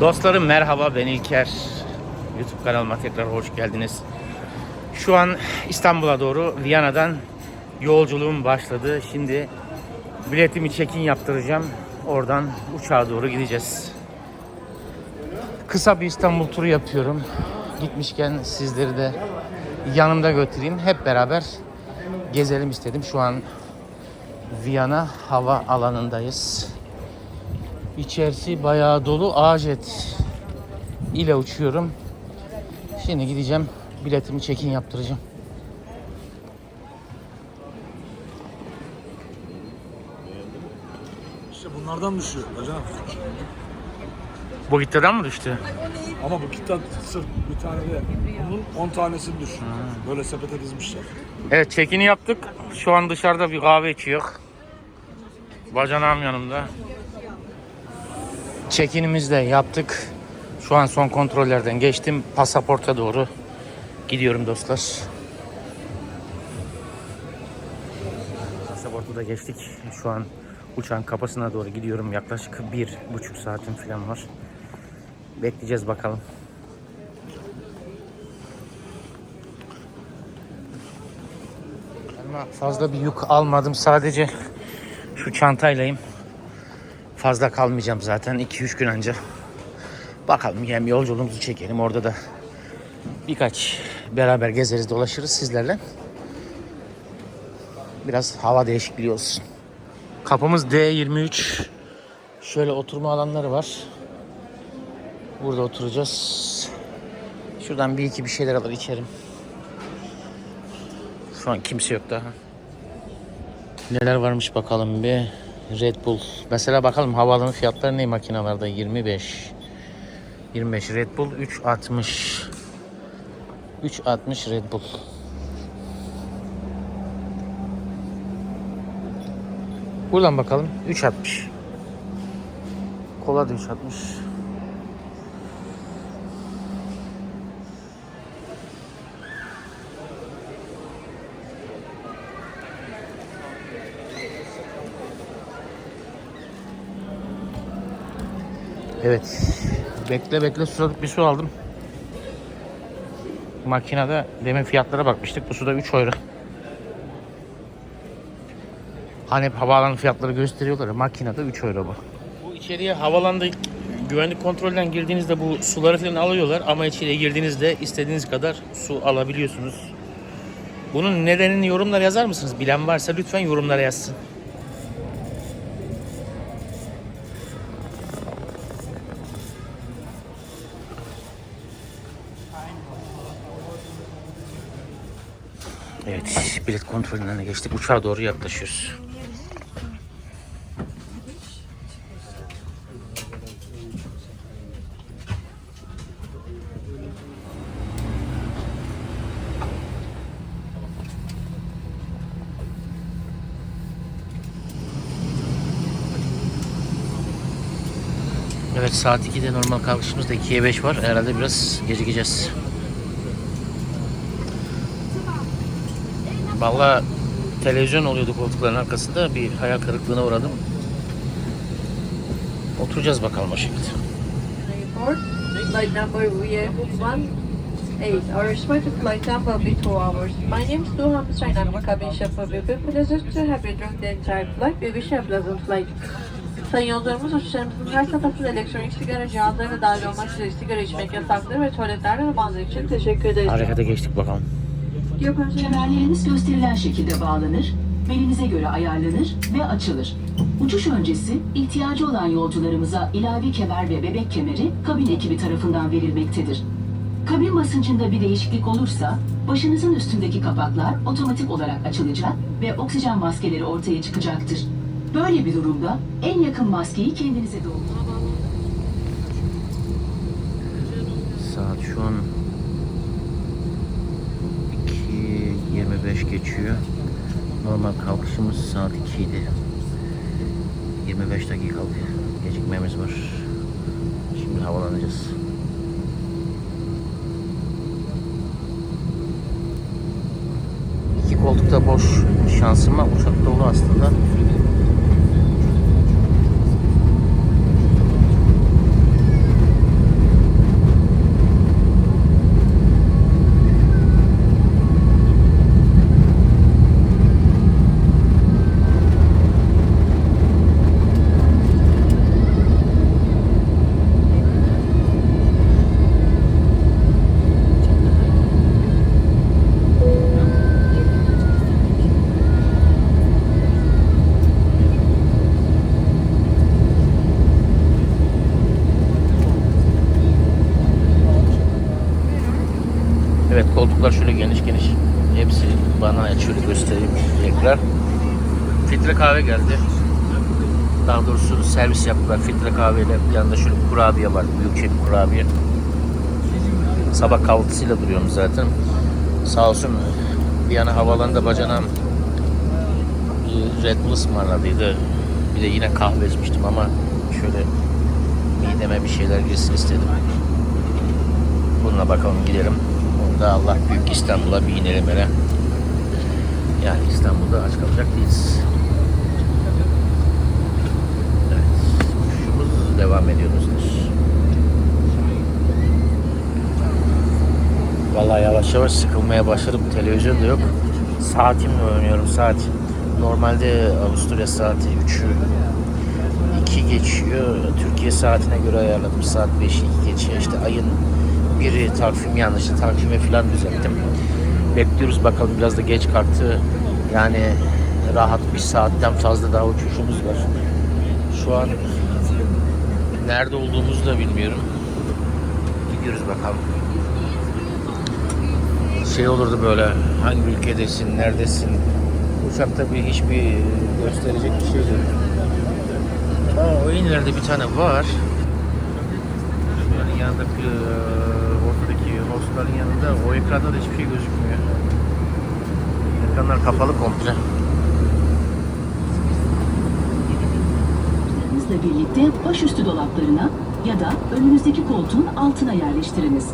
Dostlarım merhaba ben İlker. YouTube kanalıma tekrar hoş geldiniz. Şu an İstanbul'a doğru Viyana'dan yolculuğum başladı. Şimdi biletimi check-in yaptıracağım. Oradan uçağa doğru gideceğiz. Kısa bir İstanbul turu yapıyorum. Gitmişken sizleri de yanımda götüreyim. Hep beraber gezelim istedim. Şu an Viyana hava alanındayız. İçerisi bayağı dolu. Ajet ile uçuyorum. Şimdi gideceğim. Biletimi check-in yaptıracağım. İşte bunlardan düşüyor hocam. Bu gitteden mi düştü? Ama bu kitap sırf bir tane de bunun 10 tanesi düşüyor. Böyle sepete dizmişler. Evet check-in'i yaptık. Şu an dışarıda bir kahve içiyor. Bacanağım yanımda. Check-in'imizi de yaptık. Şu an son kontrollerden geçtim. Pasaporta doğru gidiyorum dostlar. Pasaportu da geçtik. Şu an uçağın kapısına doğru gidiyorum. Yaklaşık bir buçuk saatim falan var. Bekleyeceğiz bakalım. Fazla bir yük almadım. Sadece şu çantaylayım. Fazla kalmayacağım zaten. 2-3 gün önce. Bakalım hem yolculuğumuzu çekelim. Orada da birkaç beraber gezeriz dolaşırız sizlerle. Biraz hava değişikliği olsun. Kapımız D23. Şöyle oturma alanları var. Burada oturacağız. Şuradan bir iki bir şeyler alır içerim. Şu an kimse yok daha. Neler varmış bakalım bir. Red Bull. Mesela bakalım havaalanı fiyatları ne makinalarda? 25. 25 Red Bull 3.60. 3.60 Red Bull. Buradan bakalım. 3.60. Kola da 3.60. Evet. Bekle bekle susadık bir su aldım. Makinede demin fiyatlara bakmıştık. Bu suda 3 euro. Hani hep havaalanı fiyatları gösteriyorlar ya. Makinede 3 euro bu. Bu içeriye havalanda güvenlik kontrolden girdiğinizde bu suları falan alıyorlar ama içeriye girdiğinizde istediğiniz kadar su alabiliyorsunuz. Bunun nedenini yorumlara yazar mısınız? Bilen varsa lütfen yorumlara yazsın. Bilet kontrolünden de geçtik. Uçağa doğru yaklaşıyoruz. Evet saat 2'de normal kalkışımız da 2'ye 5 var. Herhalde biraz gecikeceğiz. Valla televizyon oluyordu koltukların arkasında. Bir hayal kırıklığına uğradım. Oturacağız bakalım o şekilde. Flight number we one eight. Our expected flight time will be two hours. My name is Duham Hussain. I'm the cabin chauffeur. We will pleasure to have you during the entire flight. We wish you a pleasant flight. Sayın yolcularımız uçuşlarımızın her safhasında elektronik sigara cihazları dahil olmak üzere sigara içmek yasaktır ve tuvaletlerden olmanız için teşekkür ederiz. Harekete geçtik bakalım. Kemerleriniz gösterilen şekilde bağlanır, belinize göre ayarlanır ve açılır. Uçuş öncesi ihtiyacı olan yolcularımıza ilave kemer ve bebek kemeri kabin ekibi tarafından verilmektedir. Kabin basıncında bir değişiklik olursa başınızın üstündeki kapaklar otomatik olarak açılacak ve oksijen maskeleri ortaya çıkacaktır. Böyle bir durumda en yakın maskeyi kendinize doldurun. Saat şu an 2.25 geçiyor. Normal kalkışımız saat 2 idi. 25 dakikalık gecikmemiz var. Şimdi havalanacağız. İki koltukta boş şansıma uçak dolu aslında. Evet koltuklar şöyle geniş geniş. Hepsi bana şöyle göstereyim tekrar. Filtre kahve geldi. Daha doğrusu servis yaptılar filtre kahveyle. Yanında şöyle kurabiye var. Büyük şey kurabiye. Sabah kahvaltısıyla duruyorum zaten. Sağ olsun bir yana havalanında bacanam bir Red Bull ısmarladıydı. Bir de yine kahve içmiştim ama şöyle mideme bir şeyler girsin istedim. Bununla bakalım gidelim. Onda Allah büyük İstanbul'a bir inelim hele. Yani İstanbul'da aç kalacak değiliz. Evet. Devam ediyoruz. Vallahi yavaş yavaş sıkılmaya başladım. Televizyon da yok. Saatimle oynuyorum saat. Normalde Avusturya saati 3'ü 2 geçiyor. Türkiye saatine göre ayarladım. Saat 5'i 2 geçiyor. İşte ayın biri takvim yanlışı. Takvimi falan düzelttim. Bekliyoruz bakalım biraz da geç kalktı. Yani rahat bir saatten fazla daha uçuşumuz var. Şu an nerede olduğumuzu da bilmiyorum. Gidiyoruz bakalım şey olurdu böyle hangi ülkedesin, neredesin uçakta bir hiçbir gösterecek bir şey yok. Aa, o ileride bir tane var. Yani yanındaki e, hostların yanında o ekranda da hiçbir şey gözükmüyor. Ekranlar kapalı komple. Birlikte başüstü dolaplarına ya da önünüzdeki koltuğun altına yerleştiriniz.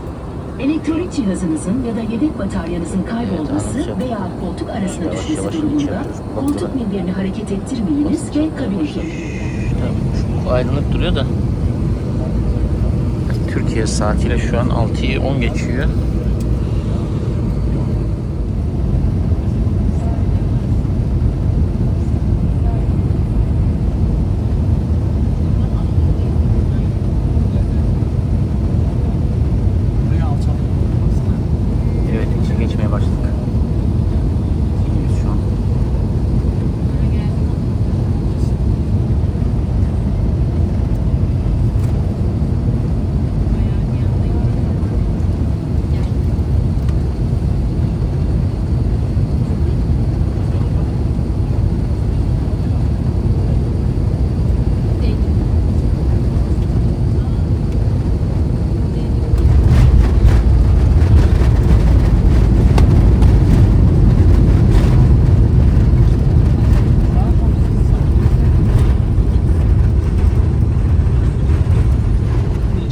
Elektronik cihazınızın ya da yedek bataryanızın kaybolması Evet, veya koltuk arasına Yavaş düşmesi yavaş durumunda koltuk minderini hareket ettirmeyiniz ve kabin Tabii, aydınlık duruyor da. Türkiye saatiyle şu an 6'yı 10 geçiyor. Evet, içe geçmeye başladık. Gidiyoruz şu an.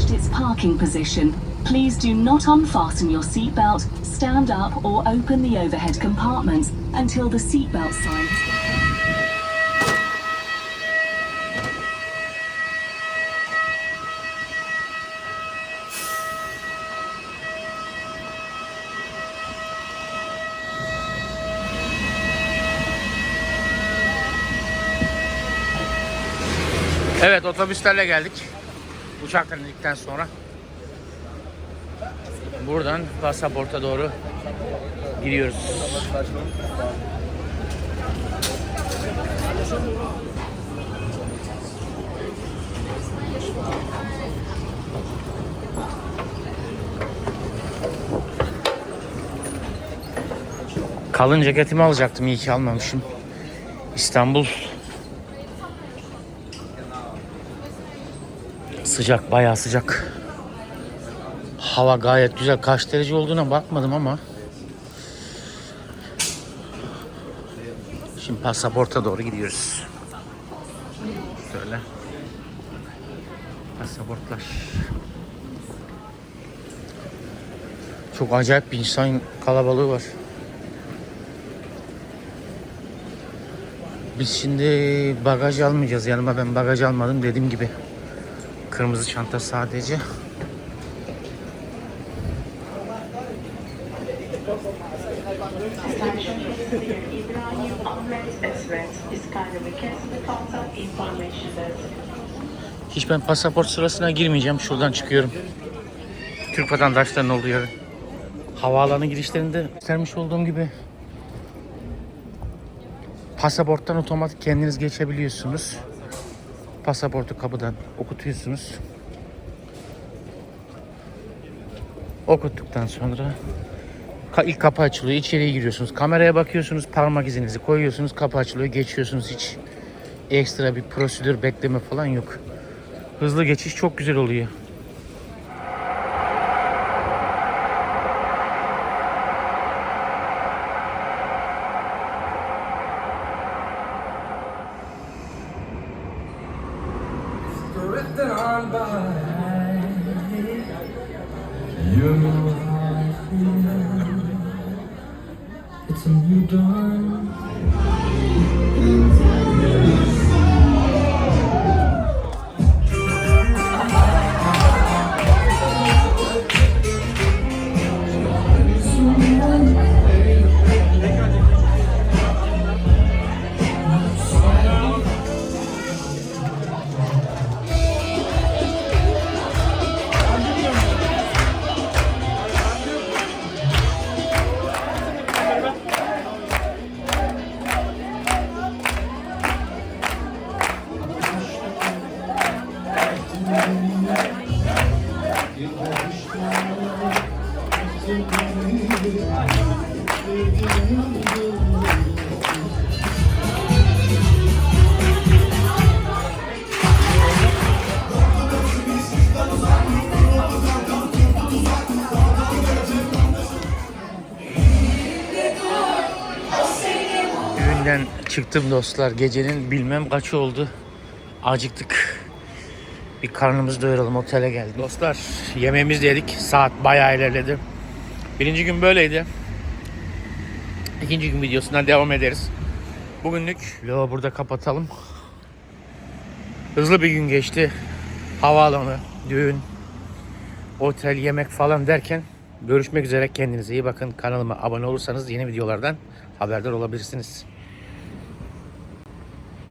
reached its parking position. Please do not unfasten your seatbelt, stand up or open the overhead compartments until the seatbelt sign has Evet otobüslerle geldik. Uçaktan indikten sonra. Buradan pasaporta doğru gidiyoruz. Kalın ceketimi alacaktım iyi ki almamışım. İstanbul Sıcak, bayağı sıcak. Hava gayet güzel. Kaç derece olduğuna bakmadım ama. Şimdi pasaporta doğru gidiyoruz. Şöyle. Pasaportlar. Çok acayip bir insan kalabalığı var. Biz şimdi bagaj almayacağız. Yanıma ben bagaj almadım dediğim gibi. Kırmızı çanta sadece. Hiç ben pasaport sırasına girmeyeceğim. Şuradan çıkıyorum. Türk vatandaşlarının olduğu yer. Havaalanı girişlerinde göstermiş olduğum gibi pasaporttan otomatik kendiniz geçebiliyorsunuz. Pasaportu kapıdan okutuyorsunuz. Okuttuktan sonra ilk kapı açılıyor, içeriye giriyorsunuz. Kameraya bakıyorsunuz, parmak izinizi koyuyorsunuz, kapı açılıyor, geçiyorsunuz. Hiç ekstra bir prosedür bekleme falan yok. Hızlı geçiş çok güzel oluyor. It's a new dawn. Çıktım dostlar. Gecenin bilmem kaçı oldu. Acıktık. Bir karnımızı doyuralım otele geldik. Dostlar yemeğimizi yedik. Saat bayağı ilerledi. Birinci gün böyleydi. İkinci gün videosundan devam ederiz. Bugünlük vlogu burada kapatalım. Hızlı bir gün geçti. Havaalanı, düğün, otel, yemek falan derken görüşmek üzere. Kendinize iyi bakın. Kanalıma abone olursanız yeni videolardan haberdar olabilirsiniz.